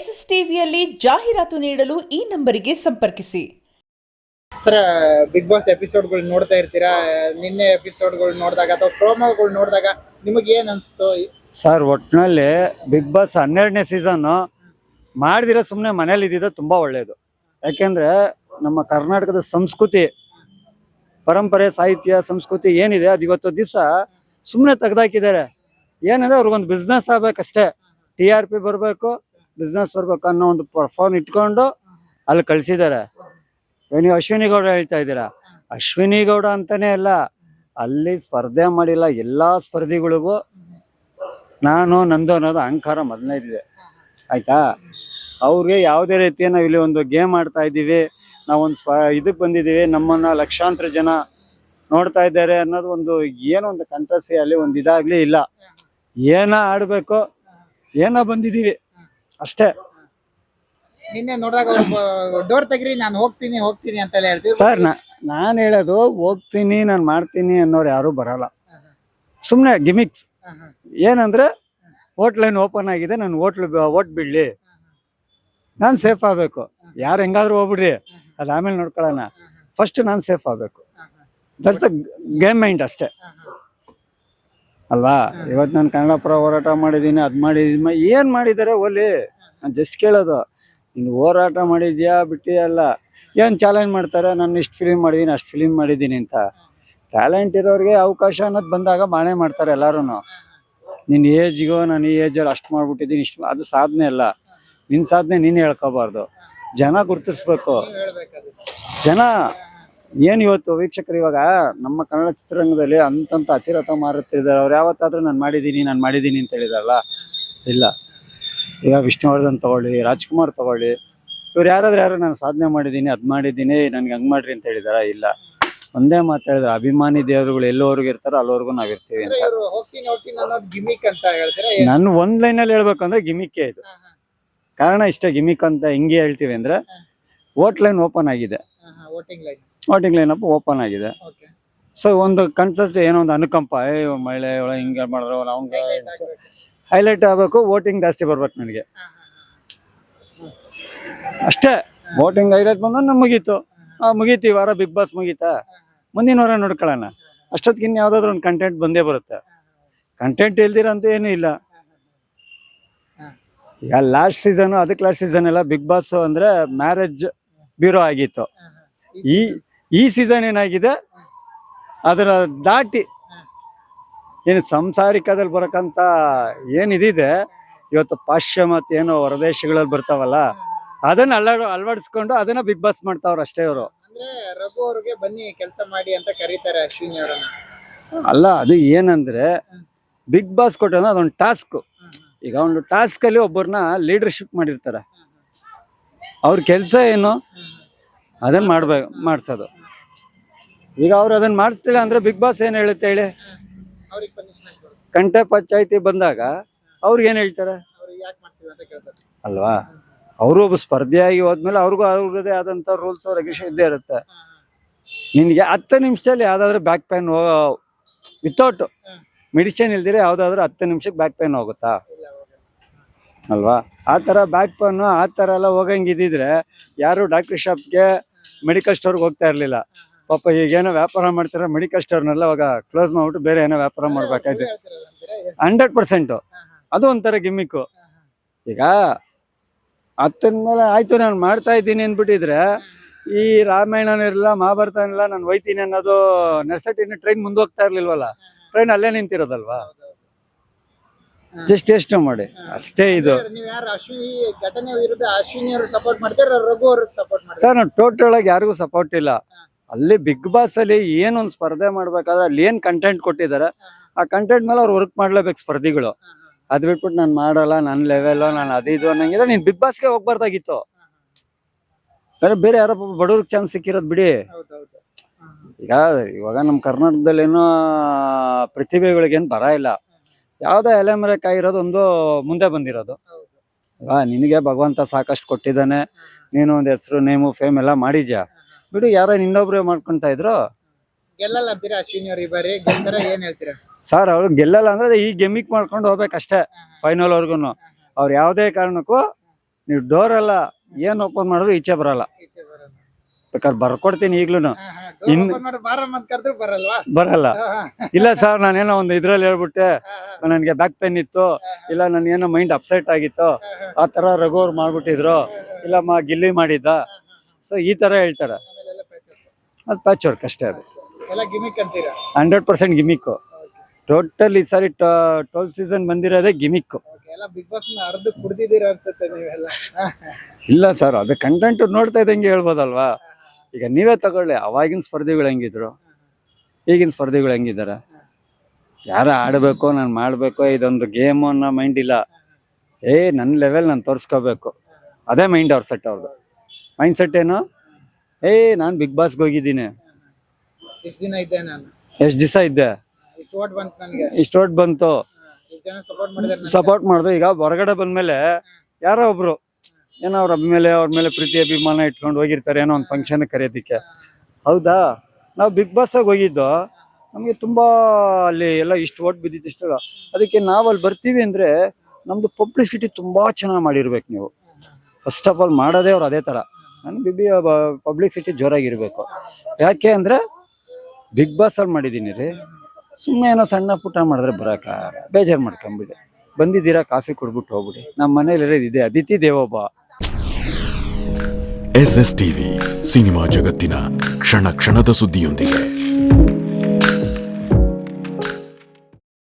S S ಟಿವಿಯಲ್ಲಿ ಜಾಹೀರಾತು ನೀಡಲು ಈ ನಂಬರಿಗೆ ಸಂಪರ್ಕಿಸಿ. ಸರ್ ಬಿಗ್ ಬಾಸ್ ಎಪಿಸೋಡ್ಗಳು ನೋಡ್ತಾ ಇರ್ತೀರಾ? ನಿನ್ನೆ ಎಪಿಸೋಡ್ಗಳು ನೋಡಿದಾಗ ಅಥವಾ ಪ್ರೋಮೋಗಳು ನೋಡಿದಾಗ ನಿಮಗೆ ಏನ್ ಅನ್ಸ್ತು? ಸರ್ ಒಟ್ಟಿನಲ್ಲಿ ಬಿಗ್ ಬಾಸ್ ಹನ್ನೆರಡನೇ ಸೀಸನ್ನು ಮಾಡಿದಿರೋ ಸುಮ್ಮನೆ ಮನೇಲಿ ಇದ್ದಿದ್ದು ತುಂಬ ಒಳ್ಳೆಯದು ಯಾಕೆಂದರೆ ನಮ್ಮ ಕರ್ನಾಟಕದ ಸಂಸ್ಕೃತಿ ಪರಂಪರೆ ಸಾಹಿತ್ಯ ಸಂಸ್ಕೃತಿ ಏನಿದೆ ಅದು ಇವತ್ತು ದಿವಸ ಸುಮ್ಮನೆ ತೆಗ್ದಾಕಿದ್ದಾರೆ. ಏನಂದ್ರೆ ಅವ್ರಿಗೊಂದು ಬಿಸ್ನೆಸ್ ಆಗ್ಬೇಕಷ್ಟೇ. ಟಿ ಆರ್ ಪಿ ಬರಬೇಕು ಬಿಸ್ನೆಸ್ ಬರ್ಬೇಕು ಅನ್ನೋ ಒಂದು ಫೋನ್ ಇಟ್ಕೊಂಡು ಅಲ್ಲಿ ಕಳಿಸಿದ್ದಾರೆ ನೀವು ಅಶ್ವಿನಿ ಗೌಡ ಹೇಳ್ತಾ ಇದ್ದೀರಾ? ಅಶ್ವಿನಿ ಗೌಡ ಅಂತಾನೆ ಅಲ್ಲ, ಅಲ್ಲಿ ಸ್ಪರ್ಧೆ ಮಾಡಿಲ್ಲ, ಎಲ್ಲಾ ಸ್ಪರ್ಧಿಗಳಿಗೂ ನಾನು ನಂದು ಅನ್ನೋದು ಅಹಂಕಾರ ಮೊದಲನೇದಿದೆ ಆಯ್ತಾ? ಅವ್ರಿಗೆ ಯಾವುದೇ ರೀತಿಯ ನಾವು ಇಲ್ಲಿ ಒಂದು ಗೇಮ್ ಆಡ್ತಾ ಇದ್ದೀವಿ ನಾವೊಂದು ಸ್ವ ಇದಕ್ಕೆ ಬಂದಿದ್ದೀವಿ, ನಮ್ಮನ್ನ ಲಕ್ಷಾಂತರ ಜನ ನೋಡ್ತಾ ಇದ್ದಾರೆ ಅನ್ನೋದು ಒಂದು, ಏನೋ ಒಂದು ಕಂಟ್ರಸಿ ಅಲ್ಲಿ ಒಂದು ಇದಾಗ್ಲಿ ಇಲ್ಲ. ಏನ ಆಡ್ಬೇಕು, ಏನೋ ಬಂದಿದ್ದೀವಿ. ಅಷ್ಟೇ. ನಿನ್ನೆ ನೋಡಿದಾಗ ಡೋರ್ ತೆಗ್ರಿ ನಾನು ಹೋಗ್ತೀನಿ ಹೋಗ್ತೀನಿ ಅಂತ ಹೇಳ್ತೀವಿ. ಸರ್ ನಾನು ಹೇಳೋದು ಹೋಗ್ತೀನಿ ನಾನು ಮಾಡ್ತೀನಿ ಅನ್ನೋರು ಯಾರು ಬರಲ್ಲ. ಸುಮ್ಮನೆ ಗಿಮಿಕ್ಸ್ ಏನಂದ್ರೆ ಹೋಟ್ಲೈನ್ ಓಪನ್ ಆಗಿದೆ ನಾನು ಹೋಟ್ಲು ಓಟ್ ಬಿಡ್ಲಿ. ನಾನು ಸೇಫ್ ಆಗಬೇಕು. ಯಾರು ಹೆಂಗಾದ್ರೂ ಹೋಗ್ಬಿಡ್ರಿ. ಅದು ಆಮೇಲೆ ನೋಡ್ಕೊಳ್ಳೋಣ. ಫಸ್ಟ್ ನಾನು ಸೇಫ್ ಆಗಬೇಕು. ದಟ್ಸ್ ಗೇಮ್ ಮೈಂಡ್ ಅಷ್ಟೇ. ಅಲ್ವಾ? ಇವತ್ತು ನಾನು ಕನ್ನಡ ಪರ ಹೋರಾಟ ಮಾಡಿದ್ದೀನಿ ಅದು ಮಾಡಿದ್ದೀನಿ ಏನು ಮಾಡಿದ್ದಾರೆ ಓಲಿ? ನಾನು ಜಸ್ಟ್ ಕೇಳೋದು. ನೀನು ಹೋರಾಟ ಮಾಡಿದ್ಯಾ ಬಿಟ್ಟಿಯಲ್ಲ ಏನು ಚಾಲೆಂಜ್ ಮಾಡ್ತಾರೆ? ನಾನು ಇಷ್ಟು ಫಿಲಿಮ್ ಮಾಡಿದ್ದೀನಿ ಅಷ್ಟು ಫಿಲಿಮ್ ಮಾಡಿದ್ದೀನಿ ಅಂತ. ಟ್ಯಾಲೆಂಟ್ ಇರೋರಿಗೆ ಅವಕಾಶ ಅನ್ನೋದು ಬಂದಾಗ ಮಾಡೇ ಮಾಡ್ತಾರೆ ಎಲ್ಲರೂ ನಿನ್ನ ಏಜ್ಗೋ ನಾನು ಈ ಏಜಲ್ಲಿ ಅಷ್ಟು ಮಾಡ್ಬಿಟ್ಟಿದ್ದೀನಿ ಇಷ್ಟು ಅದು ಸಾಧನೆ ಅಲ್ಲ. ನಿನ್ನ ಸಾಧನೆ ನೀನು ಹೇಳ್ಕೋಬಾರ್ದು. ಜನ ಗುರ್ತಿಸ್ಬೇಕು. ಜನ. ಏನು ಇವತ್ತು ವೀಕ್ಷಕರು ಇವಾಗ ನಮ್ಮ ಕನ್ನಡ ಚಿತ್ರರಂಗದಲ್ಲಿ ಅಂತಂತ ಅತಿರಥ ಮಾರುತ್ತಿದ್ದಾರೆ. ಅವ್ರು ಯಾವತ್ತಾದ್ರೂ ನಾನು ಮಾಡಿದ್ದೀನಿ ನಾನು ಮಾಡಿದ್ದೀನಿ ಅಂತ ಹೇಳಿದಾರಲ್ಲ? ಇಲ್ಲ. ಈಗ ವಿಷ್ಣುವರ್ಧನ್ ತಗೊಳ್ಳಿ ರಾಜ್ಕುಮಾರ್ ತಗೊಳ್ಳಿ. ಇವ್ರು ಯಾರಾದ್ರೂ ಯಾರು ನಾನು ಸಾಧನೆ ಮಾಡಿದ್ದೀನಿ ಅದ್ ಮಾಡಿದ್ದೀನಿ ನನಗೆ ಹಂಗ್ ಮಾಡ್ರಿ ಅಂತ ಹೇಳಿದಾರ? ಇಲ್ಲ. ಒಂದೇ ಮಾತು ಹೇಳಿದ್ರೆ ಅಭಿಮಾನಿ ದೇವರುಗಳು ಎಲ್ಲೋರ್ಗು ಇರ್ತಾರೋ ಅಲ್ಲೋರ್ಗು ನಾವಿರ್ತೀವಿ ಇರ್ತೀವಿ ಅಂತ. ನಾನು ಒಂದ್ ಲೈನಲ್ಲಿ ಹೇಳ್ಬೇಕಂದ್ರೆ ಗಿಮಿಕ್ಕೇ ಇದು. ಕಾರಣ ಇಷ್ಟ ಗಿಮಿಕ್ ಅಂತ ಹಿಂಗೆ ಹೇಳ್ತೀವಿ ಅಂದ್ರೆ ಓಟ್ ಲೈನ್ ಓಪನ್ ಆಗಿದೆ. Voting line voting up open ಆಗಿದೆ ಸೊ ಒಂದು ಕನ್ಸಸ್ಟ್ ಏನೋ ಒಂದು ಅನುಕಂಪ ಏ ಇವ್ನ್ ಮಹಿಳೆ ಇವಳ ಹಿಂಗೆ ಮಾಡಿದ್ರು ಅವ್ನಿಗೆ ಹೈಲೈಟ್ ಆಗಬೇಕು. ವೋಟಿಂಗ್ ಜಾಸ್ತಿ ಬರ್ಬೇಕು ನನಗೆ. ಅಷ್ಟೇ ವೋಟಿಂಗ್ ಹೈಲೈಟ್ ಬಂದ್ರೆ ನಮ್ಗೆ ಮುಗೀತು. ಆ, ಮುಗೀತು ಈ ವಾರ ಬಿಗ್ ಬಾಸ್ ಮುಗೀತಾ? ಮುಂದಿನ ವಾರ ನೋಡ್ಕೊಳ್ಳೋಣ. ಅಷ್ಟೊತ್ತಿಗೆ ಇನ್ನು ಯಾವ್ದಾದ್ರು ಒಂದು ಕಂಟೆಂಟ್ ಬಂದೇ ಬರುತ್ತೆ. ಕಂಟೆಂಟ್ ಇಲ್ದಿರಂತ ಏನೂ ಇಲ್ಲ. ಈಗ ಲಾಸ್ಟ್ ಸೀಸನ್ ಅದಕ್ಕೆ ಲಾಸ್ಟ್ ಸೀಸನ್ ಎಲ್ಲ ಬಿಗ್ ಬಾಸ್ ಅಂದ್ರೆ ಮ್ಯಾರೇಜ್ ಬ್ಯೂರೋ ಆಗಿತ್ತು. ಈ ಈ ಸೀಸನ್ ಏನಾಗಿದೆ? ಅದರ ದಾಟಿ ಏನು ಸಂಸಾರಿಕದಲ್ಲಿ ಬರಕಂತ ಏನಿದೆ ಇವತ್ತು ಪಾಶ್ಚಿಮಾತ್ಯ ಏನೋ ಹೊರದೇಶಗಳಲ್ಲಿ ಬರ್ತಾವಲ್ಲ ಅದನ್ನ ಅಲ್ಲ ಅಳವಡಿಸ್ಕೊಂಡು ಅದನ್ನ ಬಿಗ್ ಬಾಸ್ ಮಾಡ್ತಾವ್ರ ಅಷ್ಟೇ ಅವರು ರಘು ಅವ್ರಿಗೆ ಬನ್ನಿ ಕೆಲಸ ಮಾಡಿ ಅಂತ ಕರೀತಾರೆ ಅಶ್ವಿನಿ ಅವರನ್ನ. ಅಲ್ಲ ಅದು ಏನಂದ್ರೆ ಬಿಗ್ ಬಾಸ್ ಕೊಟ್ಟನ ಅದೊಂದು ಟಾಸ್ಕ್ ಈಗ ಒಂದು ಟಾಸ್ಕ್ ಅಲ್ಲಿ ಒಬ್ಬರನ್ನ ಲೀಡರ್ಶಿಪ್ ಮಾಡಿರ್ತಾರೆ. ಅವ್ರ ಕೆಲಸ ಏನು? ಅದನ್ನ ಮಾಡ್ಬೇಕು ಮಾಡ್ಸೋದು. ಈಗ ಅವ್ರು ಅದನ್ನ ಮಾಡಿಸ್ತಿಲ್ಲ ಅಂದ್ರೆ ಬಿಗ್ ಬಾಸ್ ಏನ್ ಹೇಳುತ್ತೆ ಹೇಳಿ? ಕಂಠ ಪಂಚಾಯತಿ ಬಂದಾಗ ಅವ್ರಿಗೆ ಏನ್ ಹೇಳ್ತಾರೆ? ಅಲ್ವಾ? ಅವರು ಒಬ್ಬ ಸ್ಪರ್ಧೆಯಾಗಿ ಹೋದ್ಮೇಲೆ ಅವ್ರಿಗೂ ಅವ್ರದೇ ಆದಂತ ರೂಲ್ಸ್ ರೆಗ್ಯುಲೇಷನ್ ಇದ್ದೇ ಇರುತ್ತೆ. ನಿನ್ಗೆ ಹತ್ತು ನಿಮಿಷದಲ್ಲಿ ಯಾವ್ದಾದ್ರು ಬ್ಯಾಕ್ ಪೈನ್ ವಿತೌಟ್ ಮೆಡಿಸಿನ್ ಇಲ್ದಿರ ಯಾವ್ದಾದ್ರು ಹತ್ತು ನಿಮಿಷಕ್ಕೆ ಬ್ಯಾಕ್ ಪೈನ್ ಹೋಗುತ್ತಾ? ಅಲ್ವಾ? ಆ ತರ ಬ್ಯಾಕ್ ಪೈನ್ ಆ ತರ ಎಲ್ಲ ಹೋಗಂಗಿದ್ರೆ ಯಾರು ಡಾಕ್ಟರ್ ಶಾಪ್ಗೆ ಮೆಡಿಕಲ್ ಸ್ಟೋರ್ಗೆ ಹೋಗ್ತಾ ಇರಲಿಲ್ಲ. ಪಾಪ ಈಗೇನೋ ವ್ಯಾಪಾರ ಮಾಡ್ತಾರೆ ಮೆಡಿಕಲ್ ಸ್ಟೋರ್ನೆಲ್ಲ ಅವಾಗ ಕ್ಲೋಸ್ ಮಾಡ್ಬಿಟ್ಟು ಬೇರೆ ಏನೋ ವ್ಯಾಪಾರ ಮಾಡ್ಬೇಕಾಯ್ತು? ಹಂಡ್ರೆಡ್ ಪರ್ಸೆಂಟು ಅದು ಒಂಥರ ಗಿಮ್ಮಿಕ್ಕು ಈಗ ಅತ್ತನ ಮೇಲೆ ಆಯ್ತು ನಾನು ಮಾಡ್ತಾ ಇದ್ದೀನಿ ಅಂದ್ಬಿಟ್ಟಿದ್ರೆ ಈ ರಾಮಾಯಣನೂ ಇರಲ್ಲ ಮಹಾಭಾರತ ಇಲ್ಲ ನಾನು ಒಯ್ತೀನಿ ಅನ್ನೋದು ನೆಸಟಿನ ಟ್ರೈನ್ ಮುಂದೋಗ್ತಾ ಇರ್ಲಿಲ್ವಲ್ಲ? ಟ್ರೈನ್ ಅಲ್ಲೇ ನಿಂತಿರೋದಲ್ವಾ? ಜಸ್ಟ್ ಎಷ್ಟು ಮಾಡಿ. ಅಷ್ಟೇ ಇದು. ಸರ್, ನಾವು ಟೋಟಲ್ ಆಗಿ ಯಾರಿಗೂ ಸಪೋರ್ಟ್ ಇಲ್ಲ. ಅಲ್ಲಿ ಬಿಗ್ ಬಾಸ್ ಅಲ್ಲಿ ಏನೊಂದು ಸ್ಪರ್ಧೆ ಮಾಡ್ಬೇಕಾದ್ರೆ ಅಲ್ಲಿ ಏನ್ ಕಂಟೆಂಟ್ ಕೊಟ್ಟಿದ್ದಾರೆ ಆ ಕಂಟೆಂಟ್ ಮೇಲೆ ಅವ್ರು ವರ್ಕ್ ಮಾಡ್ಲೇಬೇಕು ಸ್ಪರ್ಧಿಗಳು. ಅದ್ ಬಿಟ್ಬಿಟ್ಟು ನಾನು ಮಾಡಲ್ಲ ನನ್ನ ಲೆವೆಲ್ ನಾನು ಅದು ಇದು ಅನ್ನಂಗಿದ್ರೆ ನೀನ್ ಬಿಗ್ ಬಾಸ್ಗೆ ಹೋಗ್ಬಾರ್ದಾಗಿತ್ತು. ಬೇರೆ ಬೇರೆ ಯಾರೋ ಬಡವ್ರಿಗೆ ಚಾನ್ಸ್ ಸಿಕ್ಕಿರೋದು ಬಿಡಿ. ಈಗ ಇವಾಗ ನಮ್ಮ ಕರ್ನಾಟಕದಲ್ಲೇನೋ ಪ್ರತಿಭೆಗಳಿಗೇನು ಬರ ಇಲ್ಲ. ಯಾವುದೇ ಎಲೆ ಮರೆ ಕಾಯಿರೋದು ಒಂದು ಮುಂದೆ ಬಂದಿರೋದು. ನಿನಗೆ ಭಗವಂತ ಸಾಕಷ್ಟು ಕೊಟ್ಟಿದ್ದಾನೆ. ನೀನು ಒಂದು ಹೆಸರು ನೇಮು ಫೇಮ್ ಎಲ್ಲ ಮಾಡಿದ್ಯಾ? ಬಿಡು ಯಾರೋ ಇನ್ನೊಬ್ರೆ ಮಾಡ್ಕೊಂತ ಇದ್ರು. ಗೆಲ್ಲಲ್ಲ ಅಂತೀರಾ ಅಶ್ವಿನಿ ಅವ್ರು ಈ ಬಾರಿ? ಗೆಲ್ತಾರ ಏನ್ ಹೇಳ್ತೀರಾ? ಸರ್ ಅವ್ರು ಗೆಲ್ಲಲ್ಲ ಅಂದ್ರೆ ಈ ಗೆಮಿಕ್ ಮಾಡ್ಕೊಂಡು ಹೋಗ್ಬೇಕಷ್ಟೇ ಫೈನಲ್ ವರ್ಗುನು. ಅವ್ರು ಯಾವ್ದೇ ಕಾರಣಕ್ಕೂ ನೀವು ಡೋರ್ ಅಲ್ಲ ಏನ್ ಓಪನ್ ಮಾಡಿದ್ರು ಈಚೆ ಬರಲ್ಲ. ಈಚೆ ಬೇಕಾದ್ರೆ ಬರ್ಕೊಡ್ತೀನಿ ಈಗ್ಲೂ ಹಾ, ಹಾ. Door ಇನ್- open ಮಾಡಿ ಬಾರಮ್ಮ ಅಂತ ಕರೆದ್ರು ಬರಲ್ವಾ? ಬರಲ್ಲ. ಹಾ, ಹಾ. ಇಲ್ಲ ಸರ್ ನಾನೇನೋ ಒಂದು ಇದ್ರಲ್ಲಿ ಹೇಳ್ಬಿಟ್ಟೆ ಹಾ, ಹಾ. ನನಗೆ ಬ್ಯಾಕ್ ಪೇನ್ ಇತ್ತು ಇಲ್ಲ ನನಗೇನೋ ಮೈಂಡ್ ಅಪ್ಸೆಟ್ ಆಗಿತ್ತು ಆ ತರ ರಘುವ್ರು ಮಾಡ್ಬಿಟ್ಟಿದ್ರು ಇಲ್ಲ ಮಾ ಗಿಲ್ಲಿ ಮಾಡಿದ್ದ ಸೊ ಈ ತರ ಹೇಳ್ತಾರೆ. ಅದು ಪ್ಯಾಚ್ ವರ್ಕ್ ಅಷ್ಟೇ ಅದು. ಎಲ್ಲ ಗಿಮಿಕ್ ಅಂತೀರಾ? ಹಂಡ್ರೆಡ್ ಪರ್ಸೆಂಟ್ ಗಿಮಿಕ್ಕು ಟೋಟಲ್ ಈ ಸಾರಿ ಟ್ವೆಲ್ ಸೀಸನ್ ಬಂದಿರೋದೇ ಗಿಮಿಕ್ಕು. ಇಲ್ಲ ಸರ್ ಅದು ಕಂಟೆಂಟ್ ನೋಡ್ತಾ ಇದ್ದಂಗೆ ಹೇಳ್ಬೋದಲ್ವಾ? ಈಗ ನೀವೇ ತಗೊಳ್ಳಿ ಅವಾಗಿನ ಸ್ಪರ್ಧೆಗಳು ಹೆಂಗಿದ್ರು? ಈಗಿನ ಸ್ಪರ್ಧೆಗಳು ಹೆಂಗಿದ್ದಾರೆ? ಯಾರ ಆಡಬೇಕು ನಾನು ಮಾಡಬೇಕು ಇದೊಂದು ಗೇಮು ಅನ್ನೋ ಮೈಂಡ್ ಇಲ್ಲ. ಏ ನನ್ನ ಲೆವೆಲ್ ನಾನು ತೋರಿಸ್ಕೋಬೇಕು. ಅದೇ ಮೈಂಡ್ ಅವ್ರ ಸೆಟ್ ಅವ್ರದ್ದು ಮೈಂಡ್ ಸೆಟ್ ಏನು? ಏ ನಾನು ಬಿಗ್ ಬಾಸ್ಗೆ ಹೋಗಿದ್ದೀನಿ. ಎಷ್ಟು ದಿನ ಇದ್ದೆ ನಾನು? ಎಷ್ಟು ದಿವಸ ಇದ್ದೆ? ಇಷ್ಟು ಓಟ್ ಬಂತು ನನ್ಗೆ. ಇಷ್ಟು ಬಂತು. ಜನ ಸಪೋರ್ಟ್ ಮಾಡಿದಾರೆ ಸಪೋರ್ಟ್ ಮಾಡಿದ್ರು ಈಗ ಹೊರಗಡೆ ಬಂದ್ಮೇಲೆ ಯಾರೋ ಒಬ್ರು ಏನೋ ಅವ್ರ ಮೇಲೆ ಅವ್ರ ಮೇಲೆ ಪ್ರೀತಿ ಅಭಿಮಾನ ಇಟ್ಕೊಂಡು ಹೋಗಿರ್ತಾರೆ ಏನೋ ಒಂದು ಫಂಕ್ಷನ್ ಕರೆಯೋದಕ್ಕೆ. ಹೌದಾ? ನಾವು ಬಿಗ್ ಬಾಸಾಗಿ ಹೋಗಿದ್ದು ನಮಗೆ ತುಂಬ ಅಲ್ಲಿ ಎಲ್ಲ ಇಷ್ಟು ಓಟ್ ಬಿದ್ದಿದ್ದು ಇಷ್ಟು ಅದಕ್ಕೆ ನಾವು ಅಲ್ಲಿ ಬರ್ತೀವಿ ಅಂದರೆ ನಮ್ಮದು ಪಬ್ಲಿಸಿಟಿ ತುಂಬ ಚೆನ್ನಾಗಿ ಮಾಡಿರ್ಬೇಕು ನೀವು. ಫಸ್ಟ್ ಆಫ್ ಆಲ್ ಮಾಡೋದೇ ಅವ್ರು ಅದೇ ತರ ಬಿ ಬಿಬಿ ಪಬ್ಲಿಸಿಟಿ ಜೋರಾಗಿರಬೇಕು. ಯಾಕೆ ಅಂದ್ರೆ ಬಿಗ್ ಬಾಸ್ ಅಲ್ಲಿ ಮಾಡಿದ್ದೀನಿ ರೀ. ಸುಮ್ಮನೆ ಏನೋ ಸಣ್ಣ ಪುಟ್ಟ ಮಾಡಿದ್ರೆ ಬರಕ, ಬೇಜಾರು ಮಾಡ್ಕೊಂಬಿಡಿ. ಬಂದಿದ್ದೀರಾ, ಕಾಫಿ ಕೊಡ್ಬಿಟ್ಟು ಹೋಗ್ಬಿಡಿ. ನಮ್ಮ ಮನೇಲಿ ಇರೋದು ಇದೆ, ಅದಿತಿ ದೇವೋಬ ಎಸ್ ಎಸ್ ಟಿವಿ ಸಿನಿಮಾ ಜಗತ್ತಿನ ಕ್ಷಣ ಕ್ಷಣದ ಸುದ್ದಿಯೊಂದಿಗೆ.